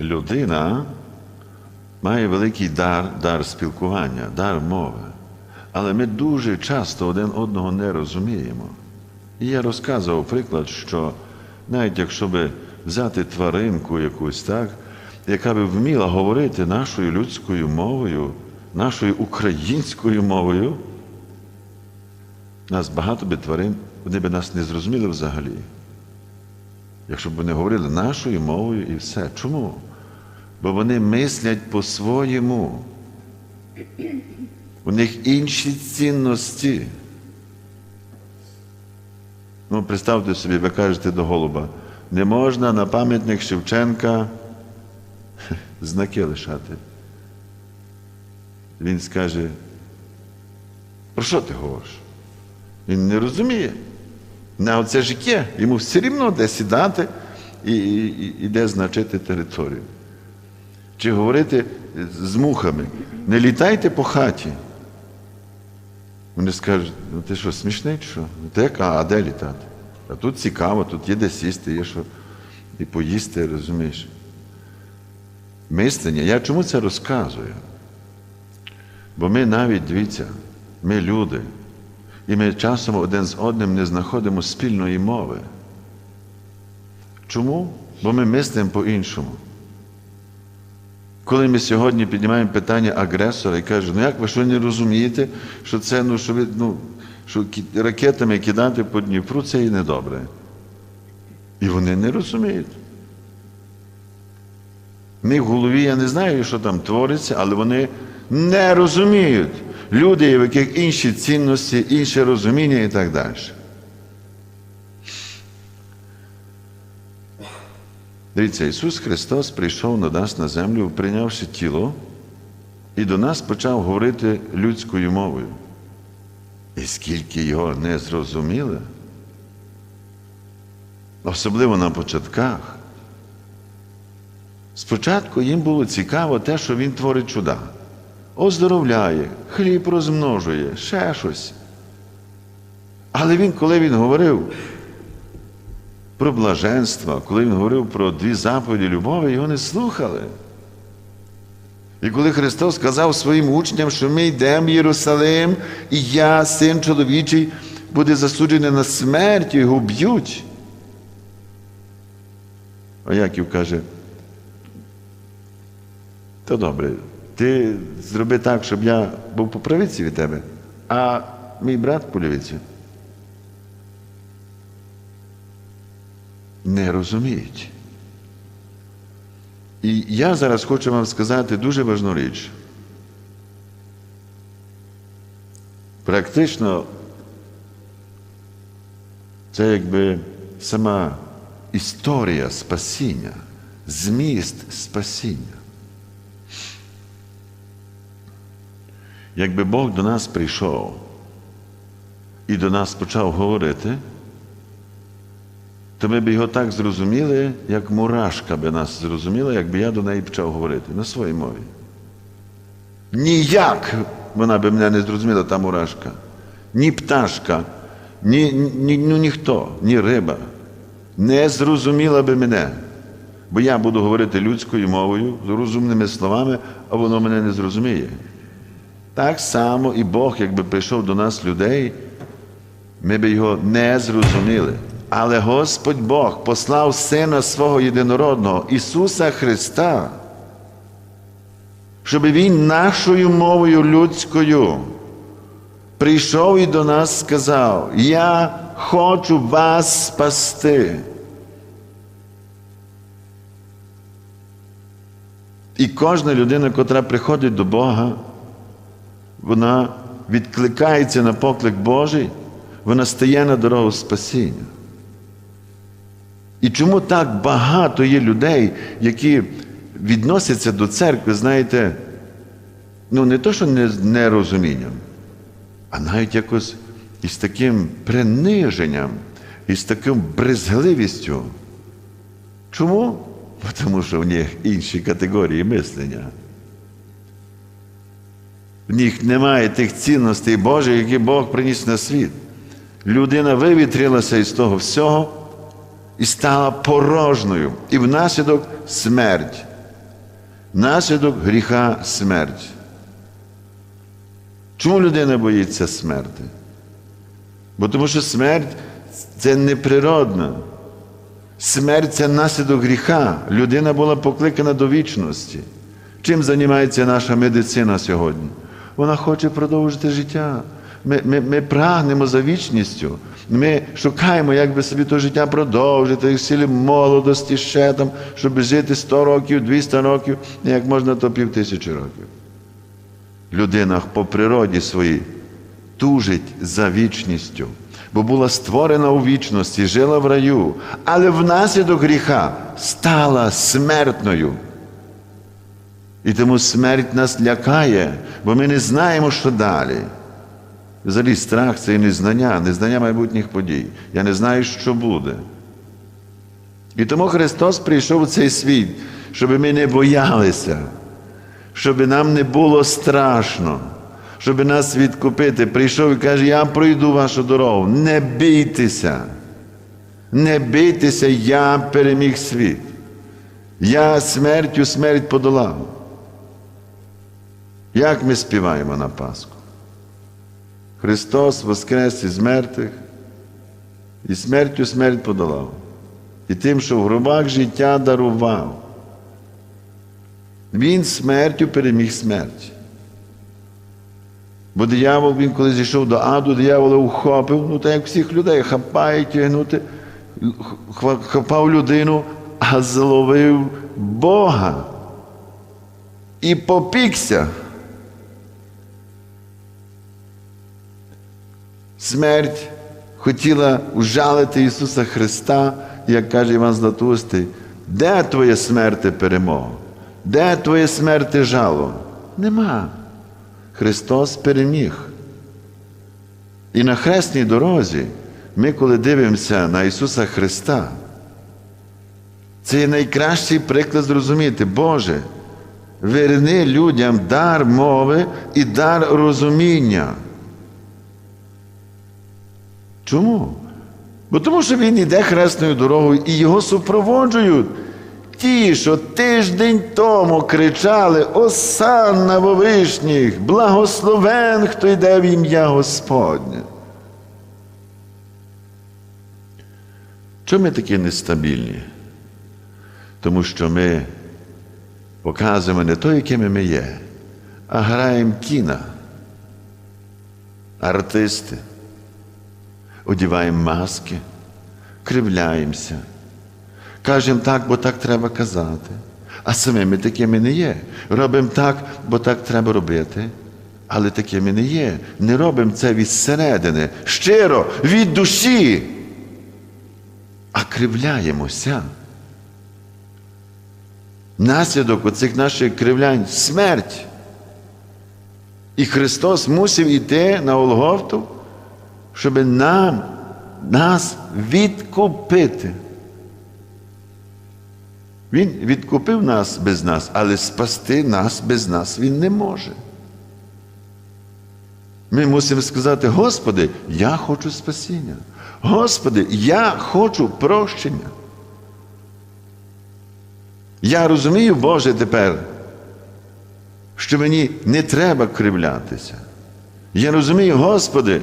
людина має великий дар, дар спілкування, дар мови. Але ми дуже часто один одного не розуміємо. І я розказував приклад, що навіть якщо би взяти тваринку якусь, так, яка би вміла говорити нашою людською мовою, нашою українською мовою, нас багато би тварин, вони би нас не зрозуміли взагалі. Якщо б вони говорили нашою мовою і все. Чому? Бо вони мислять по-своєму. У них інші цінності. Ну, представте собі, ви кажете до голуба, не можна на пам'ятник Шевченка знаки лишати. Він скаже, про що ти говориш? Він не розуміє. На оце життя, йому все рівно де сідати і, і, і де значити територію. Чи говорити з мухами, не літайте по хаті. Вони скажуть, ну ти що, смішний чи що? Так, а, а де літати? А тут цікаво, тут є де сісти, є що і поїсти, розумієш. Мислення. Я чому це розказую? Бо ми навіть, дивіться, ми люди, і ми часом один з одним не знаходимо спільної мови. Чому? Бо ми мислимо по-іншому. Коли ми сьогодні піднімаємо питання агресора і кажемо, ну як ви що не розумієте, що це, ну, що ви, ну, що ракетами кидати по Дніпру, це і недобре. І вони не розуміють. Них в голові я не знаю, що там твориться, але вони не розуміють. Люди, в яких інші цінності, інше розуміння і так далі. Дивіться, Ісус Христос прийшов на нас на землю, прийнявши тіло, і до нас почав говорити людською мовою. І скільки його не зрозуміли, особливо на початках, спочатку їм було цікаво те, що Він творить чуда. Оздоровляє, хліб розмножує, ще щось. Але він, коли він говорив про блаженство, коли він говорив про дві заповіді любові, його не слухали. І коли Христос сказав своїм учням, що ми йдемо в Єрусалим, і я, син чоловічий, буде засуджений на смерть, його б'ють. А Яків каже, то добре, ти зроби так, щоб я був по правиці від тебе, а мій брат по лівиці. Не розуміють. І я зараз хочу вам сказати дуже важну річ. Практично це якби сама історія спасіння, зміст спасіння. Якби Бог до нас прийшов і до нас почав говорити, то ми б його так зрозуміли, як мурашка би нас зрозуміла, якби я до неї почав говорити на своїй мові. Ніяк вона би мене не зрозуміла, та мурашка. Ні пташка, ні, ні, ну, ніхто, ні риба не зрозуміла би мене. Бо я буду говорити людською мовою, з розумними словами, а воно мене не зрозуміє. Так само і Бог, якби прийшов до нас людей, ми би його не зрозуміли. Але Господь Бог послав Сина свого єдинородного, Ісуса Христа, щоб Він нашою мовою людською прийшов і до нас сказав: Я хочу вас спасти. І кожна людина, котра приходить до Бога, вона відкликається на поклик Божий, вона стає на дорогу спасіння. І чому так багато є людей, які відносяться до церкви, знаєте, ну не то, що з нерозумінням, а навіть якось із таким приниженням, із таким брезгливістю. Чому? Тому що в них інші категорії мислення. В них немає тих цінностей Божих, які Бог приніс на світ. Людина вивітрилася із того всього і стала порожньою. І внаслідок смерть. Наслідок гріха смерть. Чому людина боїться смерти? Бо тому що смерть це неприродна. Смерть це наслідок гріха. Людина була покликана до вічності. Чим займається наша медицина сьогодні? Вона хоче продовжити життя. Ми, ми, ми прагнемо за вічністю. Ми шукаємо, як би собі то життя продовжити, в силі молодості ще там, щоб жити 100 років, 200 років, як можна то пів тисячі років. Людина по природі своїй тужить за вічністю, бо була створена у вічності, жила в раю, але внаслідок гріха стала смертною. І тому смерть нас лякає, бо ми не знаємо, що далі. Взагалі страх це і незнання, незнання майбутніх подій. Я не знаю, що буде. І тому Христос прийшов у цей світ, щоб ми не боялися, щоб нам не було страшно, щоб нас відкупити. Прийшов і каже, я пройду вашу дорогу. Не бійтеся. Не бійтеся, я переміг світ. Я смертю смерть подолав. Як ми співаємо на Пасху? Христос воскрес із мертвих і смертю смерть подолав. І тим, що в гробах життя дарував. Він смертю переміг смерть. Бо диявол, він коли зійшов до аду, диявола ухопив, ну так як всіх людей, хапає тягнути, хапав людину, а зловив Бога. І попікся. Смерть хотіла ужалити Ісуса Христа, як каже Іван Златоустий, де твоє смерти перемога? Де твоє смерти жало? Нема. Христос переміг. І на хресній дорозі ми, коли дивимося на Ісуса Христа, це є найкращий приклад зрозуміти, Боже, верни людям дар мови і дар розуміння. Чому? Бо тому що він іде хресною дорогою і його супроводжують. Ті, що тиждень тому кричали Осанна во благословен, хто йде в ім'я Господнє. Чому ми такі нестабільні? Тому що ми показуємо не то, якими ми є, а граємо кіна, артисти одіваємо маски, кривляємося, кажемо так, бо так треба казати. А самими такими не є. Робимо так, бо так треба робити. Але такими не є. Не робимо це від середини, щиро, від душі. А кривляємося. Наслідок оцих наших кривлянь смерть. І Христос мусив іти на Олгофту щоб нам, нас відкупити. Він відкупив нас без нас, але спасти нас без нас Він не може. Ми мусимо сказати, Господи, я хочу спасіння. Господи, я хочу прощення. Я розумію, Боже, тепер, що мені не треба кривлятися. Я розумію, Господи,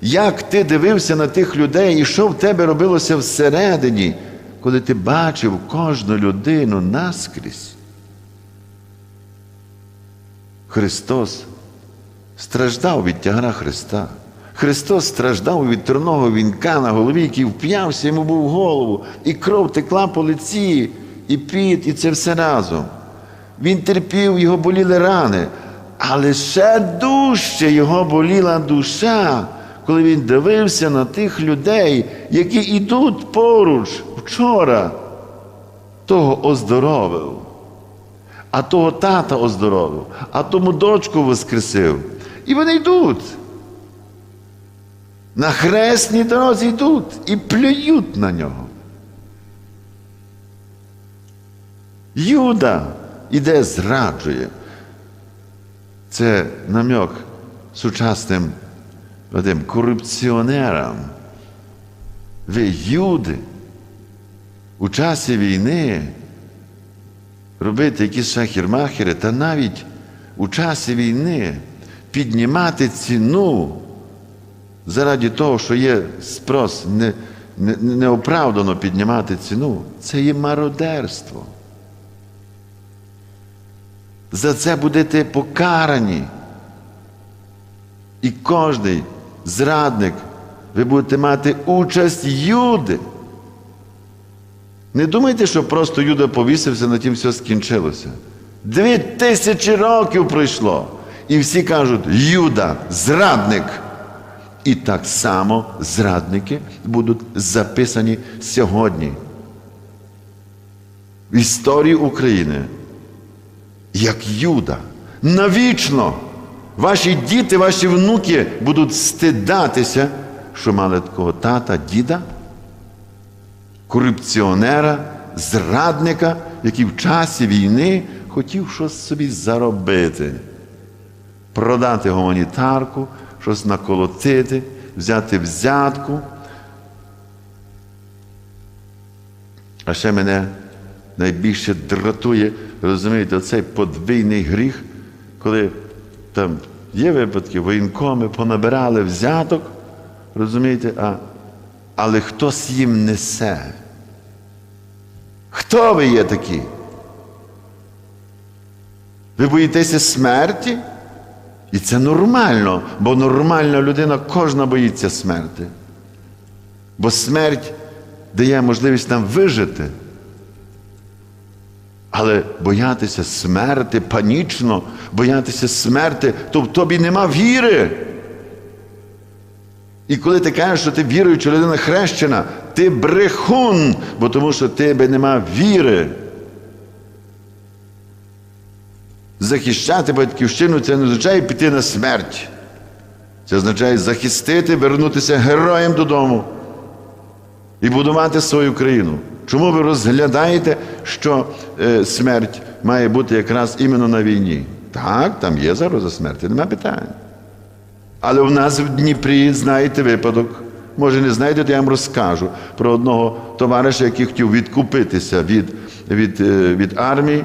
як ти дивився на тих людей і що в тебе робилося всередині, коли ти бачив кожну людину наскрізь. Христос страждав від тягара Христа. Христос страждав від терного вінка на голові, який вп'явся йому був в голову, і кров текла по лиці, і піт, і це все разом. Він терпів, його боліли рани, але ще дужче його боліла душа, коли він дивився на тих людей, які йдуть поруч вчора, того оздоровив, а того тата оздоровив, а тому дочку воскресив. І вони йдуть. На хресній дорозі йдуть і плюють на нього. Юда іде зраджує. Це намек сучасним тим корупціонерам. Ви юди у часі війни робити якісь шахір-махери, та навіть у часі війни піднімати ціну заради того, що є спрос, не, не, неоправдано піднімати ціну, це є мародерство. За це будете покарані. І кожний зрадник, ви будете мати участь Юди. Не думайте, що просто Юда повісився, на тім все скінчилося. Дві тисячі років пройшло. І всі кажуть, Юда, зрадник. І так само зрадники будуть записані сьогодні. В історії України. Як Юда. Навічно. Ваші діти, ваші внуки будуть стидатися, що мали такого тата, діда, корупціонера, зрадника, який в часі війни хотів щось собі заробити, продати гуманітарку, щось наколотити, взяти взятку. А ще мене найбільше дратує, розумієте, оцей подвійний гріх, коли там є випадки, воєнкоми понабирали взяток, розумієте, а, але хтось їм несе. Хто ви є такі? Ви боїтеся смерті? І це нормально, бо нормальна людина кожна боїться смерти. Бо смерть дає можливість нам вижити. Але боятися смерти панічно, боятися смерти, то в тобі нема віри. І коли ти кажеш, що ти віруюча людина хрещена, ти брехун, бо тому що в тебе нема віри. Захищати батьківщину це не означає піти на смерть. Це означає захистити, вернутися героєм додому і будувати свою країну. Чому ви розглядаєте, що е, смерть має бути якраз іменно на війні? Так, там є загроза смерті, нема питань. Але в нас в Дніпрі, знаєте випадок, може не знаєте, то я вам розкажу про одного товариша, який хотів відкупитися від, від, е, від армії,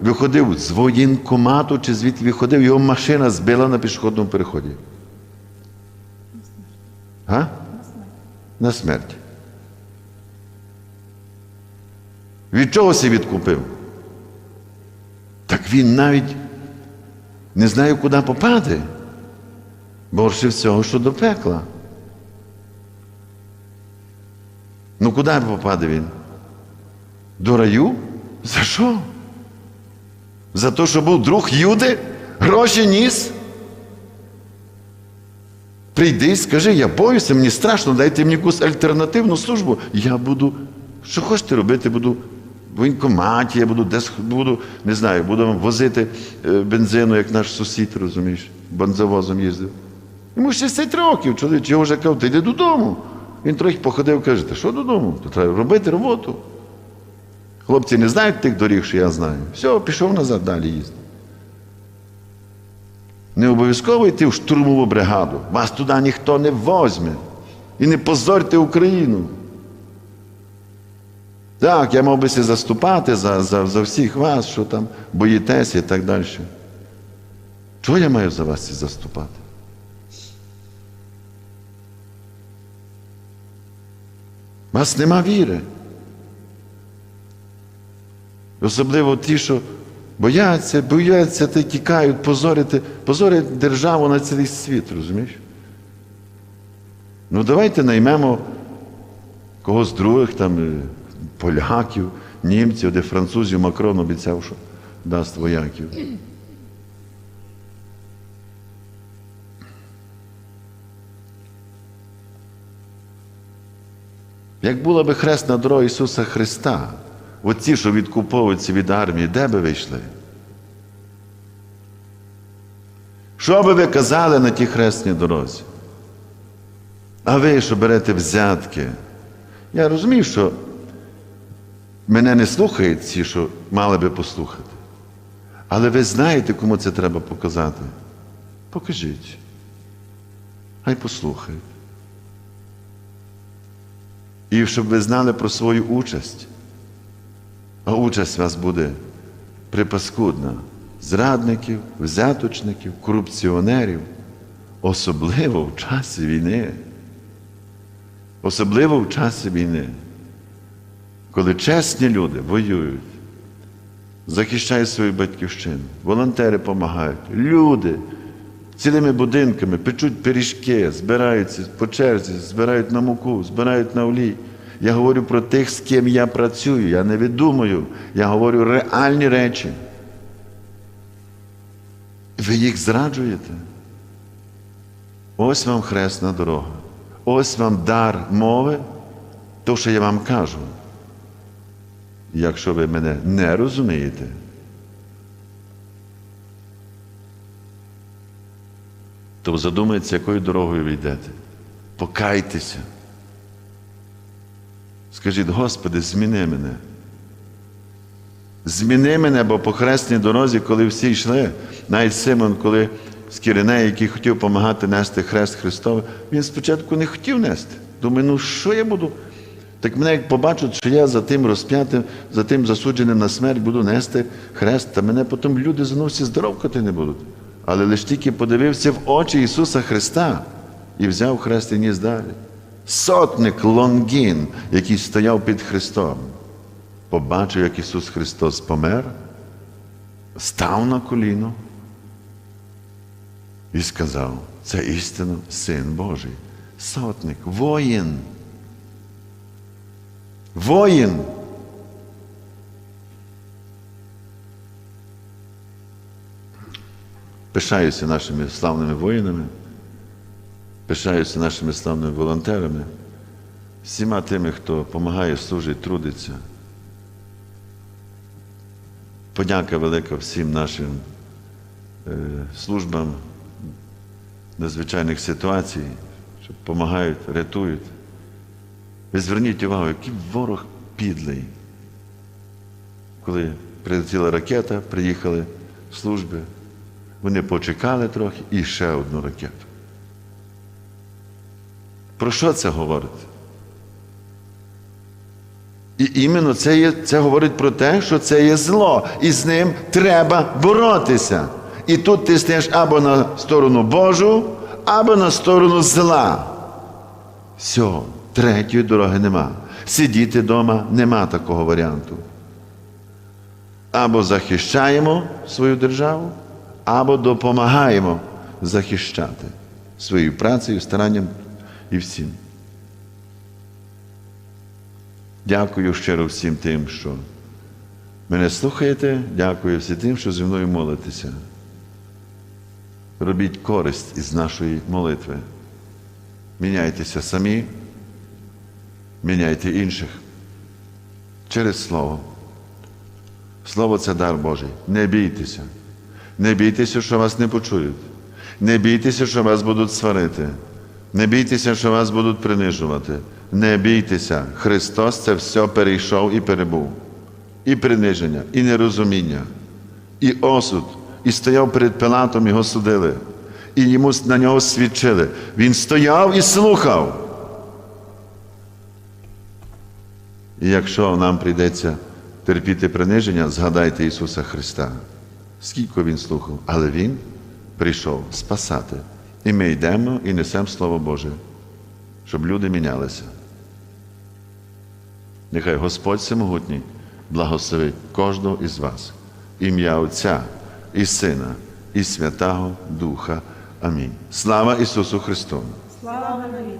виходив з воєнкомату чи звідти виходив, його машина збила на пішохідному переході. А? На смерть. Від чого се відкупив? Так він навіть не знає, куди попаде. Борше всього, що до пекла. Ну куди попаде він? До раю? За що? За те, що був друг Юди? Гроші ніс? Прийди, скажи, я боюся, мені страшно, дайте мені якусь альтернативну службу. Я буду, що хочете робити, буду в воєнкоматі, я буду десь буду, не знаю, буду возити бензину, як наш сусід, розумієш, бензовозом їздив. Йому 60 років, чоловік, його вже казав, ти йди додому. Він трохи походив, каже, та що додому? То треба робити роботу. Хлопці не знають тих доріг, що я знаю. Все, пішов назад, далі їздив. Не обов'язково йти в штурмову бригаду. Вас туди ніхто не возьме. І не позорьте Україну. Так, я мав би заступати за, за, за всіх вас, що там боїтеся і так далі. Чого я маю за вас заступати? У вас нема віри. Особливо ті, що бояться, бояться та тікають, позорити, позорять державу на цілий світ, розумієш? Ну давайте наймемо когось других там е, поляків, німців, де французів Макрон обіцяв, що дасть вояків. Як була би хресна дорога Ісуса Христа, оці, що відкуповуються від армії, де би вийшли? Що би ви казали на тій хресній дорозі? А ви, що берете взятки? Я розумію, що мене не слухають ці, що мали би послухати. Але ви знаєте, кому це треба показати? Покажіть. Хай послухають. І щоб ви знали про свою участь. А участь вас буде припаскудна зрадників, взяточників, корупціонерів, особливо в часі війни. Особливо в часі війни, коли чесні люди воюють, захищають свою батьківщину, волонтери допомагають, люди цілими будинками печуть пиріжки, збираються по черзі, збирають на муку, збирають на олій. Я говорю про тих, з ким я працюю, я не видумую, я говорю реальні речі. Ви їх зраджуєте. Ось вам хресна дорога. Ось вам дар мови, то, що я вам кажу. Якщо ви мене не розумієте, то задумайтеся, якою дорогою ви йдете. Покайтеся. Скажіть, Господи, зміни мене. Зміни мене, бо по хресній дорозі, коли всі йшли, навіть Симон, коли з Кіринеї, який хотів допомагати нести хрест Христовий, він спочатку не хотів нести. Думаю, ну що я буду? Так мене як побачать, що я за тим розп'ятим, за тим засудженим на смерть буду нести хрест, та мене потім люди за всі здоровкати не будуть. Але лише тільки подивився в очі Ісуса Христа і взяв хрест і ніс далі. Сотник Лонгін, який стояв під Христом, побачив, як Ісус Христос помер, став на коліно і сказав, це істинно Син Божий, сотник, воїн. Воїн. Пишаюся нашими славними воїнами, пишаюся нашими славними волонтерами, всіма тими, хто допомагає, служить, трудиться. Подяка велика всім нашим е, службам надзвичайних ситуацій, що допомагають, рятують. Ви зверніть увагу, який ворог підлий. Коли прилетіла ракета, приїхали служби, вони почекали трохи і ще одну ракету. Про що це говорить? І іменно це, є, це говорить про те, що це є зло, і з ним треба боротися. І тут ти стаєш або на сторону Божу, або на сторону зла. Все, третьої дороги нема. Сидіти вдома нема такого варіанту. Або захищаємо свою державу, або допомагаємо захищати своєю працею, старанням і всім. Дякую щиро всім тим, що мене слухаєте. Дякую всім тим, що зі мною молитеся. Робіть користь із нашої молитви. Міняйтеся самі, міняйте інших через Слово. Слово це дар Божий. Не бійтеся. Не бійтеся, що вас не почують. Не бійтеся, що вас будуть сварити. Не бійтеся, що вас будуть принижувати. Не бійтеся. Христос це все перейшов і перебув. І приниження, і нерозуміння, і осуд, і стояв перед Пилатом, його судили, і йому на нього свідчили. Він стояв і слухав. І якщо нам прийдеться терпіти приниження, згадайте Ісуса Христа. Скільки Він слухав, але Він прийшов спасати. І ми йдемо і несемо Слово Боже, щоб люди мінялися. Нехай Господь Всемогутній благословить кожного із вас. Ім'я Отця і Сина, і Святого Духа. Амінь. Слава Ісусу Христу! Слава навіки!